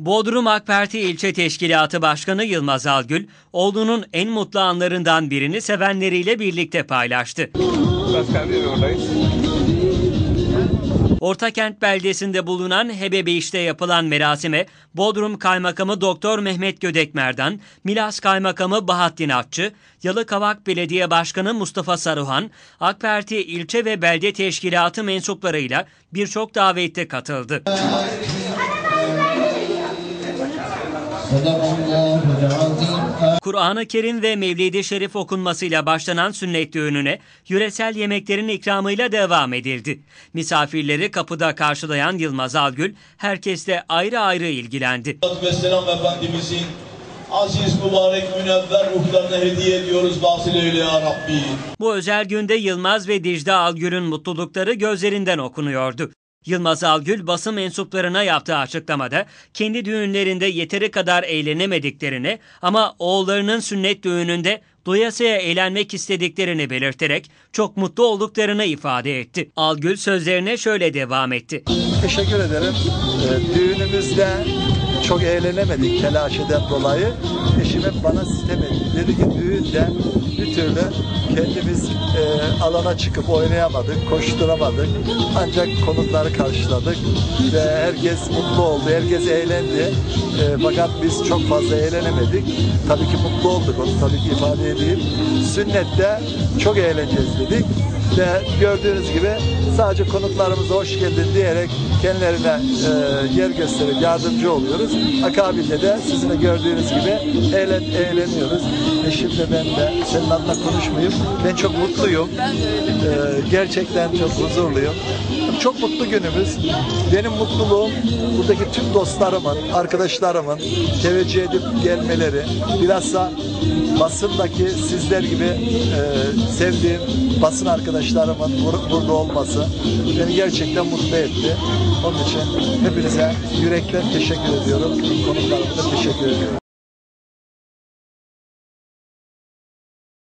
Bodrum AK Parti İlçe Teşkilatı Başkanı Yılmaz Algül, oğlunun en mutlu anlarından birini sevenleriyle birlikte paylaştı. Başkan bir oradayız. Ortakent beldesinde bulunan Hebebeiş'te yapılan merasime Bodrum Kaymakamı Doktor Mehmet Gödekmer'dan, Milas Kaymakamı Bahattin Akçı, Yalıkavak Belediye Başkanı Mustafa Saruhan, AK Parti ilçe ve belde teşkilatı mensuplarıyla birçok davette katıldı. Kur'an-ı Kerim ve Mevlid-i Şerif okunmasıyla başlanan sünnet düğününe yöresel yemeklerin ikramıyla devam edildi. Misafirleri kapıda karşılayan Yılmaz Algül herkesle ayrı ayrı ilgilendi. ve Selam Efendimizin aziz, mübarek, münevver ruhlarına hediye ediyoruz. Vasıl eyle ya Rabbi. Bu özel günde Yılmaz ve Dicle Algül'ün mutlulukları gözlerinden okunuyordu. Yılmaz Algül basın mensuplarına yaptığı açıklamada kendi düğünlerinde yeteri kadar eğlenemediklerini ama oğullarının sünnet düğününde doyasıya eğlenmek istediklerini belirterek çok mutlu olduklarını ifade etti. Algül sözlerine şöyle devam etti. Teşekkür ederim. Ee, düğünümüzde çok eğlenemedik telaşeden dolayı. Eşim hep bana sitem etti. Dedi ki düğünde bir türlü kendimiz e, alana çıkıp oynayamadık, koşturamadık. Ancak konukları karşıladık ve herkes mutlu oldu, herkes eğlendi. E, fakat biz çok fazla eğlenemedik. Tabii ki mutlu olduk, onu tabii ki ifade edeyim. Sünnette çok eğleneceğiz dedik ve gördüğünüz gibi sadece konuklarımıza hoş geldin diyerek kendilerine e, yer gösterip yardımcı oluyoruz. Akabinde de sizin de gördüğünüz gibi eğlen, eğleniyoruz. Eşim de ben de senin adına konuşmayayım. Ben çok mutluyum. E, gerçekten çok huzurluyum. Çok mutlu günümüz. Benim mutluluğum buradaki tüm dostlarımın, arkadaşlarımın teveccüh edip gelmeleri, bilhassa basındaki sizler gibi e, sevdiğim basın arkadaşlarımın bur- burada olması beni gerçekten mutlu etti. Onun için hepinize yürekten teşekkür ediyorum. Konuklarıma da teşekkür ediyorum.